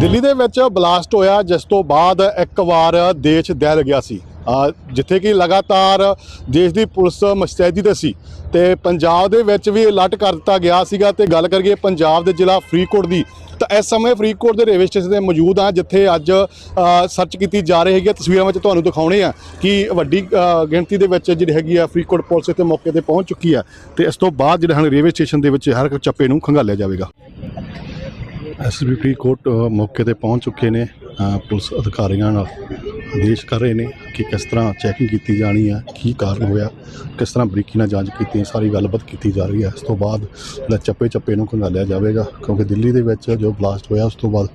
ਦਿੱਲੀ ਦੇ ਵਿੱਚ ਬਲਾਸਟ ਹੋਇਆ, ਜਿਸ ਤੋਂ ਬਾਅਦ ਇੱਕ ਵਾਰ ਦੇਸ਼ ਦਹਿਲ ਗਿਆ ਸੀ। ਜਿੱਥੇ ਕਿ ਲਗਾਤਾਰ ਦੇਸ਼ ਦੀ ਪੁਲਿਸ ਮੁਸਤੈਦੀ ਤੇ ਸੀ ਤੇ ਪੰਜਾਬ ਦੇ ਵਿੱਚ ਵੀ ਅਲਰਟ ਕਰ ਦਿੱਤਾ ਗਿਆ ਸੀਗਾ ਤੇ ਗੱਲ ਕਰੀਏ ਪੰਜਾਬ ਦੇ ਜ਼ਿਲ੍ਹਾ ਫਰੀਦਕੋਟ ਦੀ, ਤਾਂ ਇਸ ਸਮੇਂ ਫਰੀਦਕੋਟ ਦੇ ਰੇਲਵੇ ਸਟੇਸ਼ਨ ਤੇ ਮੌਜੂਦ ਹਾਂ, ਜਿੱਥੇ ਅੱਜ ਸਰਚ ਕੀਤੀ ਜਾ ਰਹੀ ਹੈਗੀ ਤਸਵੀਰਾਂ ਵਿੱਚ ਤੁਹਾਨੂੰ ਦਿਖਾਉਣੇ ਆ ਕਿ ਵੱਡੀ ਗਿਣਤੀ ਦੇ ਵਿੱਚ ਜਿਹੜੀ ਹੈਗੀ ਆ ਫਰੀਦਕੋਟ ਪੁਲਿਸ ਇੱਥੇ ਮੌਕੇ ਤੇ ਪਹੁੰਚ ਚੁੱਕੀ ਹੈ ਤੇ ਇਸ ਤੋਂ ਬਾਅਦ ਜਿਹੜਾ ਹਨ ਰੇਲਵੇ ਸਟੇਸ਼ਨ ਦੇ ਵਿੱਚ ਹਰ ਇੱਕ ਚੱਪੇ ਨੂੰ ਖੰਗਾਲਿਆ ਜਾਵੇਗਾ। ਐਸਬੀ ਫਰੀਦਕੋਟ ਅ, ਮੌਕੇ ਤੇ ਪਹੁੰਚ ਚੁੱਕੇ ਨੇ ਪੁਲਿਸ ਅਧਿਕਾਰੀਆਂ ਨਾਲ। ਆਦੇਸ਼ ਕਰ ਰਹੇ ਨੇ ਕਿ ਕਿਸ ਤਰ੍ਹਾਂ ਚੈਕਿੰਗ ਕੀਤੀ ਜਾਣੀ ਹੈ ਕੀ ਕਾਰਨ ਹੋਇਆ ਕਿਸ ਤਰ੍ਹਾਂ ਬਰੀਕੀ ਨਾਲ ਜਾਂਚ ਕੀਤੀ ਸਾਰੀ ਗੱਲਬਾਤ ਕੀਤੀ ਜਾ ਰਹੀ ਹੈ। ਇਸ ਤੋਂ ਬਾਅਦ ਲੈ ਚੱਪੇ ਚੱਪੇ ਨੂੰ ਖੰਗਾਲਿਆ ਜਾਵੇਗਾ ਕਿਉਂਕਿ ਦਿੱਲੀ ਦੇ ਵਿੱਚ ਜੋ ਬਲਾਸਟ ਹੋਇਆ ਉਸ ਤੋਂ ਬਾਅਦ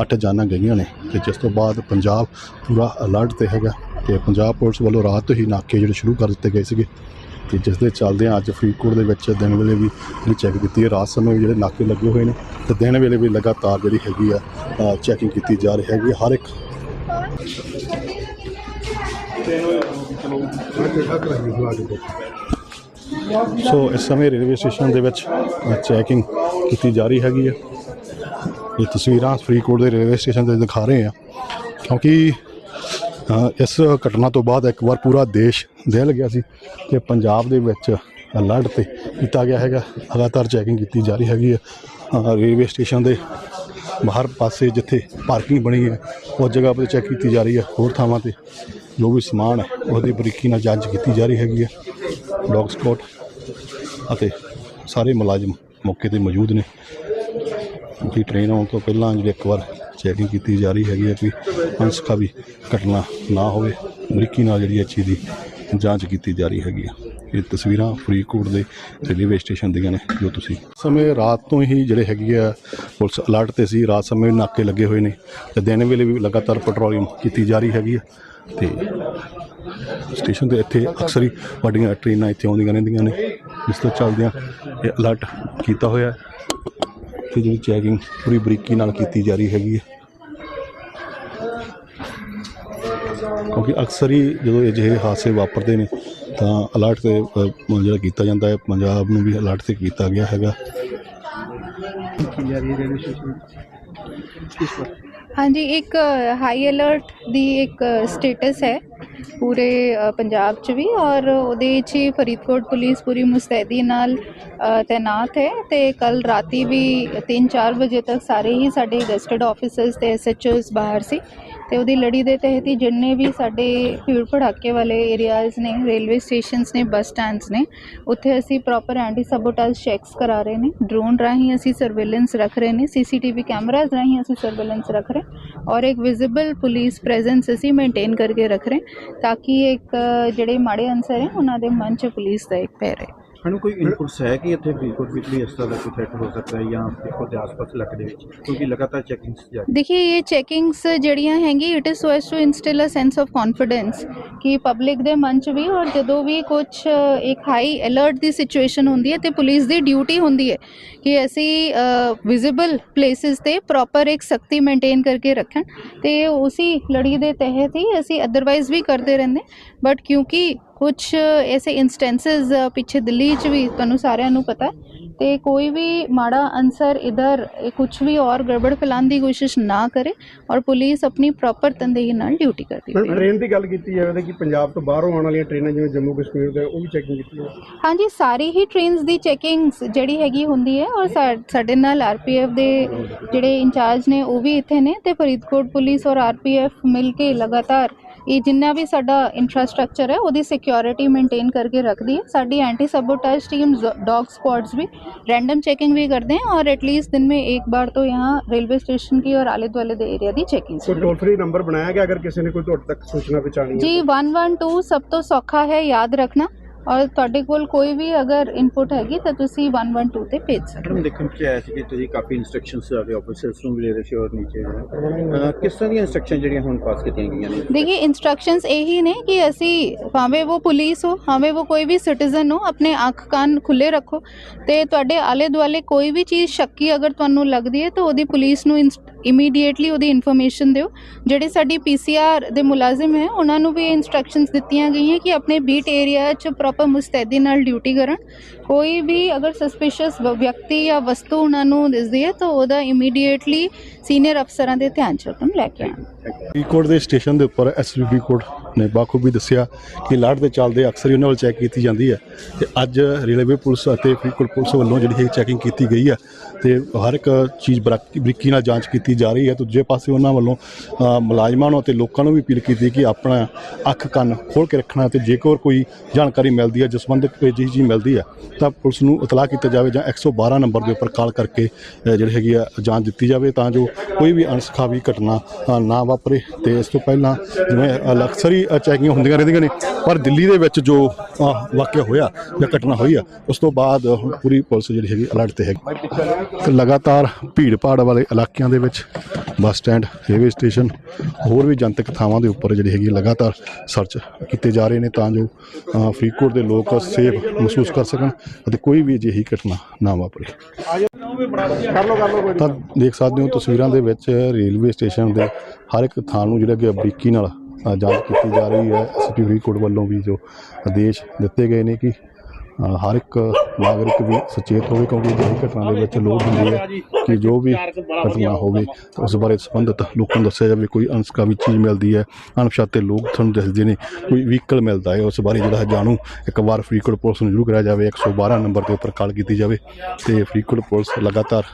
ਅੱਠ ਜਾਨਾਂ ਗਈਆਂ ਨੇ ਤੇ ਜਿਸ ਤੋਂ ਬਾਅਦ ਪੰਜਾਬ ਪੂਰਾ ਅਲਰਟ ਤੇ ਹੈਗਾ ਤੇ ਪੰਜਾਬ ਪੁਲਿਸ ਵੱਲੋਂ ਰਾਤ ਤੋਂ ਹੀ ਨਾਕੇ ਜਿਹੜੇ ਸ਼ੁਰੂ ਕਰ ਦਿੱਤੇ ਗਏ ਸੀਗੇ। ਤੇ ਜਿਸ ਦੇ ਚੱਲਦੇ ਅੱਜ ਫਰੀਦਕੋਟ ਦੇ ਵਿੱਚ ਦਿਨ ਵੇਲੇ ਵੀ ਜਿਹੜੀ ਚੈੱਕ ਕੀਤੀ ਹੈ, ਰਾਤ ਸਮੇਂ ਵੀ ਜਿਹੜੇ ਨਾਕੇ ਲੱਗੇ ਹੋਏ ਨੇ ਤੇ ਦਿਨ ਵੇਲੇ ਵੀ ਲਗਾਤਾਰ ਜਿਹੜੀ ਹੈਗੀ ਆ ਚੈਕਿੰਗ ਕੀਤੀ ਜਾ ਰਹੀ ਹੈਗੀ ਹਰ ਇੱਕ ਸੋ ਇਸ ਸਮੇਂ ਰੇਲਵੇ ਸਟੇਸ਼ਨ ਦੇ ਵਿੱਚ ਚੈਕਿੰਗ ਕੀਤੀ ਜਾ ਰਹੀ ਹੈਗੀ ਹੈ। ਇਹ ਤਸਵੀਰਾਂ ਫਰੀਦਕੋਟ ਦੇ ਰੇਲਵੇ ਸਟੇਸ਼ਨ ਤੇ ਦਿਖਾ ਰਹੇ ਆ ਕਿਉਂਕਿ ਇਸ ਘਟਨਾ ਤੋਂ ਬਾਅਦ ਇੱਕ ਵਾਰ ਪੂਰਾ ਦੇਸ਼ ਦਹਿਲ ਗਿਆ ਸੀ ਕਿ ਪੰਜਾਬ ਦੇ ਵਿੱਚ ਅਲਰਟ ਤੇ ਕੀਤਾ ਗਿਆ ਹੈਗਾ। ਲਗਾਤਾਰ ਚੈਕਿੰਗ ਕੀਤੀ ਜਾ ਰਹੀ ਹੈਗੀ ਹੈ। ਰੇਲਵੇ ਸਟੇਸ਼ਨ ਦੇ ਬਾਹਰ ਪਾਸੇ ਜਿੱਥੇ ਪਾਰਕਿੰਗ ਬਣੀ ਹੈ, ਉਸ ਜਗ੍ਹਾ 'ਤੇ ਚੈੱਕ ਕੀਤੀ ਜਾ ਰਹੀ ਹੈ। ਹੋਰ ਥਾਵਾਂ ਤੇ ਜੋ ਵੀ ਸਮਾਨ ਹੈ, ਉਹਦੀ ਬਰੀਕੀ ਨਾਲ ਜਾਂਚ ਕੀਤੀ ਜਾ ਰਹੀ ਹੈਗੀ ਹੈ। ਡੌਗ ਸਪੌਟ ਅਤੇ ਸਾਰੇ ਮੁਲਾਜ਼ਮ ਮੌਕੇ ਤੇ ਮੌਜੂਦ ਨੇ। ਕਿ ਟ੍ਰੇਨ ਆਉਣ ਤੋਂ ਪਹਿਲਾਂ ਜਿਹੜੀ ਇੱਕ ਵਾਰ ਚੈਕਿੰਗ ਕੀਤੀ ਜਾ ਰਹੀ ਹੈਗੀ ਹੈ ਕਿ ਅਨਸਖਾ ਵੀ ਘਟਨਾ ਨਾ ਹੋਵੇ ਬਰੀਕੀ ਨਾਲ ਜਿਹੜੀ ਅੱਛੀ ਦੀ ਜਾਂਚ ਕੀਤੀ ਜਾ ਰਹੀ ਹੈਗੀ ਹੈ ਇਹ ਤਸਵੀਰਾਂ ਫਰੀਦਕੋਟ ਦੇ ਰੇਲਵੇ ਸਟੇਸ਼ਨ ਦੀਆਂ ਨੇ ਜੋ ਤੁਸੀਂ ਸਮੇਂ ਰਾਤ ਤੋਂ ਹੀ ਜਿਹੜੇ ਹੈਗੇ ਆ, ਪੁਲਿਸ ਅਲਰਟ ਤੇ ਸੀ, ਰਾਤ ਸਮੇਂ ਨਾਕੇ ਲੱਗੇ ਹੋਏ ਨੇ ਤੇ ਦਿਨ ਵੇਲੇ ਵੀ ਲਗਾਤਾਰ ਪੈਟਰੋਲਿੰਗ ਕੀਤੀ ਜਾ ਰਹੀ ਹੈਗੀ ਆ ਤੇ ਸਟੇਸ਼ਨ ਦੇ ਇੱਥੇ ਅਕਸਰ ਹੀ ਵੱਡੀਆਂ ਟ੍ਰੇਨਾਂ ਇੱਥੇ ਆਉਂਦੀਆਂ ਰਹਿੰਦੀਆਂ ਨੇ, ਇਸ ਤੋਂ ਚੱਲਦਿਆਂ ਇਹ ਅਲਰਟ ਕੀਤਾ ਹੋਇਆ ਹੈ ਤੇ ਜਿਹੜੀ ਚੈਕਿੰਗ ਪੂਰੀ ਬਰੀਕੀ ਨਾਲ ਕੀਤੀ ਜਾ ਰਹੀ ਹੈਗੀ ਹੈ। ਕਿਉਂਕਿ ਅਕਸਰ ਹੀ ਜਦੋਂ ਅਜਿਹੇ ਹਾਦਸੇ ਵਾਪਰਦੇ ਨੇ, ਤਾਂ ਅਲਰਟ ਤੇ ਜਿਹੜਾ ਕੀਤਾ ਜਾਂਦਾ ਹੈ, ਪੰਜਾਬ ਨੂੰ ਵੀ ਅਲਰਟ ਤੇ ਕੀਤਾ ਗਿਆ ਹੈਗਾ। ਹਾਂਜੀ, ਇੱਕ ਹਾਈ ਅਲਰਟ ਦੀ ਇੱਕ ਸਟੇਟਸ ਹੈ। ਪੂਰੇ ਪੰਜਾਬ 'ਚ ਵੀ ਔਰ ਉਹਦੇ 'ਚ ਹੀ ਫਰੀਦਕੋਟ ਪੁਲਿਸ ਪੂਰੀ ਮੁਸਤੈਦੀ ਨਾਲ ਤਾਇਨਾਤ ਹੈ ਤੇ ਕੱਲ ਰਾਤੀ ਵੀ 3-4 ਵਜੇ ਤੱਕ ਸਾਰੇ ਹੀ ਸਾਡੇ ਗਸਟਡ ਆਫੀਸਰਸ ਤੇ ਐਸਐਚਓਸ ਬਾਹਰ ਸੀ ਤੇ ਉਹਦੀ ਲੜੀ ਦੇ ਤਹਿਤ ਹੀ ਜਿੰਨੇ ਵੀ ਸਾਡੇ ਭੀੜ ਭੜਾਕੇ ਵਾਲੇ ਏਰੀਆਜ਼ ਨੇ, ਰੇਲਵੇ ਸਟੇਸ਼ਨਸ ਨੇ, ਬੱਸ ਸਟੈਂਡਸ ਨੇ, ਉੱਥੇ ਅਸੀਂ ਪ੍ਰੋਪਰ ਐਂਟੀ ਸਬੋਟਾਜ ਚੈੱਕਸ ਕਰਾ ਰਹੇ ਨੇ, ਡਰੋਨ ਰਾਹੀਂ ਅਸੀਂ ਸਰਵੇਲੈਂਸ ਰੱਖ ਰਹੇ ਨੇ, ਸੀਸੀਟੀਵੀ ਕੈਮਰਾਜ਼ ਰਾਹੀਂ ਅਸੀਂ ਸਰਵੇਲੈਂਸ ਰੱਖ ਰਹੇ, ਔਰ ਇੱਕ ਵਿਜ਼ੀਬਲ ਪੁਲਿਸ ਪ੍ਰੈਜ਼ੈਂਸ ਅਸੀਂ ਮੇਨਟੇਨ ਕਰਕੇ ਰੱਖ ਰਹੇ ਤਾਂ ਕਿ ਇੱਕ ਜਿਹੜੇ ਮਾੜੇ ਅਨਸਰ ਹੈ, ਉਹਨਾਂ ਦੇ ਮਨ 'ਚ ਪੁਲਿਸ ਦਾ ਇੱਕ ਪੈਰ ਹੈ ਸਾਨੂੰ ਕੋਈ ਇਨਪੁਟਸ ਹੈ ਕਿ ਇੱਥੇ ਫਰੀਦਕੋਟ ਵਿੱਚ ਵੀ ਇਸ ਤਰ੍ਹਾਂ ਦਾ ਕੋਈ ਥ੍ਰੈਟ ਹੋ ਸਕਦਾ ਹੈ ਜਾਂ ਫਰੀਦਕੋਟ ਦੇ ਆਸ-ਪਾਸ ਇਲਾਕੇ ਦੇ ਵਿੱਚ ਕਿਉਂਕਿ ਲਗਾਤਾਰ ਚੈਕਿੰਗਸ ਜਾਰੀ देखिए ये चेकिंग्स ਜਿਹੜੀਆਂ ਹੈਗੀ it is so as to instil a sense of confidence ਕਿ ਪਬਲਿਕ ਦੇ ਮਨ 'ਚ ਵੀ ਔਰ ਜਦੋਂ ਵੀ ਕੁਝ ਇੱਕ ਹਾਈ ਅਲਰਟ ਦੀ ਸਿਚੁਏਸ਼ਨ ਹੁੰਦੀ ਹੈ ਤੇ ਪੁਲਿਸ ਦੀ ਡਿਊਟੀ ਹੁੰਦੀ ਹੈ ਕਿ ਅਸੀਂ ਵਿਜ਼ੀਬਲ ਪਲੇਸਿਸ ਤੇ ਪ੍ਰੋਪਰ ਇੱਕ ਸਖਤੀ ਮੇਨਟੇਨ ਕਰਕੇ ਰੱਖਣ ਤੇ ਉਸੇ ਲੜੀ ਦੇ ਤਹਿਤ ਹੀ ਅਸੀਂ ਅਦਰਵਾਈਜ਼ ਵੀ ਕਰਦੇ ਰਹਿੰਦੇ ਬਟ ਕਿਉਂਕਿ ਕੁਝ ਐਸੇ ਇਨਸਟੈਂਸਸ ਪਿੱਛੇ ਦਿੱਲੀ 'ਚ ਵੀ ਤੁਹਾਨੂੰ ਸਾਰਿਆਂ ਨੂੰ ਪਤਾ ਤੇ ਕੋਈ ਵੀ ਮਾੜਾ ਅਨਸਰ ਇਧਰ ਕੁਝ ਵੀ ਔਰ ਗੜਬੜ ਫੈਲਾਉਣ ਦੀ ਕੋਸ਼ਿਸ਼ ਨਾ ਕਰੇ ਔਰ ਪੁਲਿਸ ਆਪਣੀ ਪ੍ਰੋਪਰ ਤੰਦੇਹੀ ਨਾਲ ਡਿਊਟੀ ਕਰਦੀ ਹੈ ਟ੍ਰੇਨ ਦੀ ਗੱਲ ਕੀਤੀ ਜਾਵੇ ਤਾਂ ਕਿ ਪੰਜਾਬ ਤੋਂ ਬਾਹਰੋਂ ਆਉਣ ਵਾਲੀਆਂ ਟ੍ਰੇਨਾਂ ਜਿਵੇਂ ਜੰਮੂ ਕਸ਼ਮੀਰ ਦੇ ਉਹ ਵੀ ਚੈਕਿੰਗ ਕੀਤੀ ਹੈ ਹਾਂਜੀ ਸਾਰੀ ਹੀ ਟ੍ਰੇਨਸ ਦੀ ਚੈਕਿੰਗਸ ਜਿਹੜੀ ਹੈਗੀ ਹੁੰਦੀ ਹੈ ਔਰ ਸਾ- ਸਾਡੇ ਨਾਲ ਆਰਪੀਐਫ ਦੇ ਜਿਹੜੇ ਇੰਚਾਰਜ ਨੇ ਉਹ ਵੀ ਇੱਥੇ ਨੇ ਤੇ ਫਰੀਦਕੋਟ ਪੁਲਿਸ ਔਰ ਆਰਪੀਐਫ ਮਿਲ ਕੇ ਲਗਾਤਾਰ ਇਹ ਜਿੰਨਾ ਵੀ ਸਾਡਾ ਇਨਫਰਾਸਟ੍ਰਕਚਰ ਹੈ ਉਹਦੀ ਸਿਕਿਉਰਿਟੀ ਮੇਨਟੇਨ ਕਰਕੇ ਰੱਖਦੀ ਹੈ ਸਾਡੀ anti sabotage team dog squads भी रैंडम चेकिंग भी करते हैं और एटलीस्ट दिन में एक बार तो यहाँ रेलवे स्टेशन की और आले दुआले एरिया की चेकिंग तो टोल फ्री नंबर बनाया गया अगर किसी ने कोई तो तक सूचना पहुँचानी जी वन वन टू सब तो सौखा है याद रखना। ਔਰ ਤੁਹਾਡੇ ਕੋਲ ਕੋਈ ਵੀ ਅਗਰ ਇਨਪੁਟ ਹੈਗੀ ਤਾਂ ਤੁਸੀਂ 112 ਤੇ ਭੇਜ ਸਕਦੇ ਮੈਡਮ ਦੇਖਣ ਚ ਆਇਆ ਸੀ ਕਿ ਤੁਸੀਂ ਕਾਫੀ ਇਨਸਟਰਕਸ਼ਨਸ ਆ ਕੇ ਆਫੀਸਰਸ ਨੂੰ ਵੀ ਦੇ ਰਹੇ ਸੀ ਔਰ ਨੀਚੇ। ਕਿਸ ਤਰ੍ਹਾਂ ਦੀਆਂ ਇਨਸਟਰਕਸ਼ਨ ਜਿਹੜੀਆਂ ਹੁਣ ਪਾਸ ਕੀਤੀਆਂ ਗਈਆਂ ਨੇ? ਦੇਖिए ਇਨਸਟਰਕਸ਼ਨਸ ਇਹੀ ਨੇ ਕਿ ਅਸੀਂ ਭਾਵੇਂ ਉਹ ਪੁਲਿਸ ਹੋ ਭਾਵੇਂ ਉਹ ਕੋਈ ਵੀ ਸਿਟੀਜ਼ਨ ਹੋ ਆਪਣੇ ਅੱਖ ਕੰਨ ਖੁੱਲੇ ਰੱਖੋ ਤੇ ਤੁਹਾਡੇ ਆਲੇ ਦੁਆਲੇ ਕੋਈ ਵੀ ਚੀਜ਼ ਸ਼ੱਕੀ ਅਗਰ ਤੁਹਾਨੂੰ ਲੱਗਦੀ ਹੈ ਤਾਂ ਉਹਦੀ ਪੁਲਿਸ ਨੂੰ ਇਮੀਡੀਏਟਲੀ ਉਹਦੀ ਇਨਫੋਰਮੇਸ਼ਨ ਦਿਓ। ਜਿਹੜੇ ਸਾਡੀ ਪੀਸੀਆਰ ਦੇ ਮੁਲਾਜ਼ਮ ਹੈ ਉਹਨਾਂ ਨੂੰ ਵੀ ਇਨਸਟਰਕਸ਼ਨਸ ਦਿੱਤੀਆਂ ਗਈਆਂ ਕਿ ਆਪਣੇ ਬੀਟ ਏਰੀਆ 'ਚ ਪ੍ਰੋਪਰ ਆਪਾਂ ਮੁਸਤੈਦੀ ਨਾਲ ਡਿਊਟੀ ਕਰਨ, ਕੋਈ ਵੀ ਅਗਰ ਸਸਪੀਸ਼ੀਅਸ ਵਿਅਕਤੀ ਜਾਂ ਵਸਤੂ ਉਹਨਾਂ ਨੂੰ ਦਿਸਦੀ ਹੈ ਤਾਂ ਉਹਦਾ ਇਮੀਡੀਏਟਲੀ ਸੀਨੀਅਰ ਅਫਸਰਾਂ ਦੇ ਧਿਆਨ ਚ ਉਹਨੂੰ ਲੈ ਕੇ ਆਉਣ। ਫਰੀਦਕੋਟ ਦੇ ਸਟੇਸ਼ਨ ਦੇ ਉੱਪਰ ਐਸਪੀ ਫਰੀਦਕੋਟ ਨੇ ਬਾਖੂਬੀ ਦੱਸਿਆ ਕਿ ਲਾਟ ਦੇ ਚੱਲਦੇ ਅਕਸਰ ਹੀ ਉਹਨਾਂ ਵੱਲ ਚੈੱਕ ਕੀਤੀ ਜਾਂਦੀ ਹੈ ਤੇ ਅੱਜ ਰੇਲਵੇ ਪੁਲਿਸ ਅਤੇ ਫਰੀਦਕੋਟ ਪੁਲਿਸ ਵੱਲੋਂ ਜਿਹੜੀ ਹੈ ਚੈਕਿੰਗ ਕੀਤੀ ਗਈ ਹੈ ਤੇ ਹਰ ਇੱਕ ਚੀਜ਼ ਬਰਾਕ- ਬਰੀਕੀ ਨਾਲ ਜਾਂਚ ਕੀਤੀ ਜਾ ਰਹੀ ਹੈ। ਦੂਜੇ ਪਾਸੇ ਉਹਨਾਂ ਵੱਲੋਂ ਮੁਲਾਜ਼ਮਾਂ ਨੂੰ ਅਤੇ ਲੋਕਾਂ ਨੂੰ ਵੀ ਅਪੀਲ ਕੀਤੀ ਕਿ ਆਪਣਾ ਅੱਖ ਕੰਨ ਖੋਲ ਕੇ ਰੱਖਣਾ ਤੇ ਜੇਕਰ ਕੋਈ ਜਾਣਕਾਰੀ ਮਿਲਦੀ ਹੈ ਜਿਸ ਸੰਬੰਧਿਤ ਕੋਈ ਮਿਲਦੀ ਹੈ, ਤਾਂ ਪੁਲਿਸ ਨੂੰ ਇਤਲਾਹ ਕੀਤਾ ਜਾਵੇ ਜਾਂ 112 ਨੰਬਰ ਦੇ ਉੱਪਰ ਕਾਲ ਕਰਕੇ ਜਿਹੜੀ ਹੈਗੀ ਆ ਜਾਂਚ ਦਿੱਤੀ ਜਾਵੇ ਤਾਂ ਜੋ ਕੋਈ ਵੀ ਅਣਸਖਾਵੀ ਘਟਨਾ ਅ, ਨਾ ਵਾਪਰੇ ਤੇ ਇਸ ਤੋਂ ਪਹਿਲਾਂ ਜਿਵੇਂ ਅ, ਅਕਸਰ ਹੀ ਚੈਕਿੰਗ ਹੁੰਦੀਆਂ ਰਹਿੰਦੀਆਂ ਨੇ ਪਰ ਦਿੱਲੀ ਦੇ ਵਿੱਚ ਜੋ ਅ, ਵਾਕਿਆ ਹੋਇਆ ਜਾਂ ਘਟਨਾ ਹੋਈ ਆ ਉਸ ਤੋਂ ਬਾਅਦ ਹੁਣ ਪੂਰੀ ਪੁਲਿਸ ਜਿਹੜੀ ਹੈਗੀ ਅਲਰਟ ਤੇ ਹੈਗੀ। ਤੇ ਲਗਾਤਾਰ ਭੀੜ ਭਾੜ ਵਾਲੇ ਇਲਾਕਿਆਂ ਦੇ ਵਿੱਚ ਬੱਸ ਸਟੈਂਡ ਰੇਲਵੇ ਸਟੇਸ਼ਨ ਹੋਰ ਵੀ ਜਨਤਕ ਥਾਵਾਂ ਦੇ ਉੱਪਰ ਜਿਹੜੀ ਹੈਗੀ ਲਗਾਤਾਰ ਸਰਚ ਕੀਤੇ ਜਾ ਰਹੇ ਨੇ ਤਾਂ ਜੋ ਅ, ਫਰੀਦਕੋਟ ਦੇ ਲੋਕ ਸੇਫ ਮਹਿਸੂਸ ਕਰ ਸਕਣ ਅਤੇ ਕੋਈ ਵੀ ਅਜਿਹੀ ਘਟਨਾ ਨਾ ਵਾਪਰੇ। ਕਰ ਲਓ ਕਰ ਲਓ ਕੋਈ ਤਾਂ ਦੇਖ ਸਕਦੇ ਹੋ ਤਸਵੀਰਾਂ ਦੇ ਵਿੱਚ ਰੇਲਵੇ ਸਟੇਸ਼ਨ ਦੇ ਹਰ ਇੱਕ ਥਾਂ ਨੂੰ ਜਿਹੜਾ ਕਿ ਬਰੀਕੀ ਨਾਲ ਜਾਂਚ ਕੀਤੀ ਜਾ ਰਹੀ ਹੈ। ਐਸਪੀ ਫਰੀਦਕੋਟ ਵੱਲੋਂ ਵੀ ਜੋ ਆਦੇਸ਼ ਦਿੱਤੇ ਗਏ ਨੇ ਕਿ ਹਰ ਇੱਕ ਨਾਗਰਿਕ ਵੀ ਸੁਚੇਤ ਹੋਵੇ ਕਿਉਂਕਿ ਅਜਿਹੀ ਘਟਨਾ ਦੇ ਵਿੱਚ ਲੋਕ ਹੁੰਦੇ ਆ ਕਿ ਜੋ ਵੀ ਘਟਨਾ ਹੋਵੇ ਉਸ ਬਾਰੇ ਸੰਬੰਧਿਤ ਲੋਕਾਂ ਨੂੰ ਦੱਸਿਆ ਜਾਵੇ ਕੋਈ ਅਨਸਕਾਵੀ ਚੀਜ਼ ਮਿਲਦੀ ਹੈ ਅਣਪਛਾਤੇ ਲੋਕ ਤੁਹਾਨੂੰ ਦੱਸਦੇ ਨੇ ਕੋਈ ਵਹੀਕਲ ਮਿਲਦਾ ਹੈ ਉਸ ਬਾਰੇ ਜਿਹੜਾ ਹੈ ਜਾਣੂ ਇੱਕ ਵਾਰ ਫਰੀਦਕੋਟ ਪੁਲਿਸ ਨੂੰ ਜ਼ਰੂਰ ਕਰਾਇਆ ਜਾਵੇ 112 ਨੰਬਰ ਦੇ ਉੱਪਰ ਕਾਲ ਕੀਤੀ ਜਾਵੇ ਤੇ ਫਰੀਦਕੋਟ ਪੁਲਿਸ ਲਗਾਤਾਰ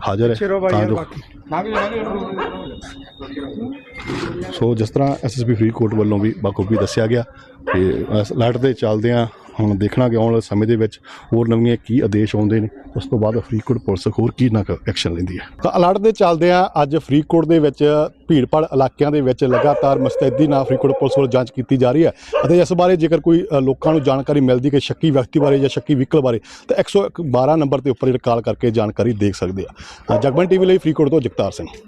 ਹਾਜ਼ਰ ਹੈ ਤਾਂ ਜੋ ਸੋ ਜਿਸ ਤਰ੍ਹਾਂ ਐਸਐਸਪੀ ਫਰੀਦਕੋਟ ਵੱਲੋਂ ਵੀ ਬਾਖੂਬੀ ਦੱਸਿਆ ਗਿਆ ਤੇ ਅਲਰਟ ਦੇ ਚੱਲਦਿਆਂ ਹੁਣ ਦੇਖਣਾ ਕਿ ਆਉਣ ਵਾਲੇ ਸਮੇਂ ਦੇ ਵਿੱਚ ਹੋਰ ਨਵੀਆਂ ਕੀ ਆਦੇਸ਼ ਆਉਂਦੇ ਨੇ, ਉਸ ਤੋਂ ਬਾਅਦ ਫਰੀਦਕੋਟ ਪੁਲਿਸ ਹੋਰ ਕੀ ਨਾ ਐਕਸ਼ਨ ਲੈਂਦੀ ਹੈ। ਤਾਂ ਅਲਰਟ ਦੇ ਚੱਲਦਿਆਂ ਅੱਜ ਫਰੀਦਕੋਟ ਦੇ ਵਿੱਚ ਭੀੜਪਾੜ ਇਲਾਕਿਆਂ ਦੇ ਵਿੱਚ ਲਗਾਤਾਰ ਮੁਸਤੈਦੀ ਨਾਲ ਫਰੀਦਕੋਟ ਪੁਲਿਸ ਵੱਲੋਂ ਜਾਂਚ ਕੀਤੀ ਜਾ ਰਹੀ ਹੈ ਅਤੇ ਇਸ ਬਾਰੇ ਜੇਕਰ ਕੋਈ ਲੋਕਾਂ ਨੂੰ ਜਾਣਕਾਰੀ ਮਿਲਦੀ ਕਿ ਸ਼ੱਕੀ ਵਿਅਕਤੀ ਬਾਰੇ ਜਾਂ ਸ਼ੱਕੀ ਵਹੀਕਲ ਬਾਰੇ, ਤਾਂ 112 ਨੰਬਰ 'ਤੇ ਉੱਪਰ ਕਾਲ ਕਰਕੇ ਜਾਣਕਾਰੀ ਦੇਖ ਸਕਦੇ ਆ ਜਗਮਨ ਟੀਵੀ ਲਈ ਫਰੀਦਕੋਟ ਤੋਂ ਜਗਤਾਰ ਸਿੰਘ।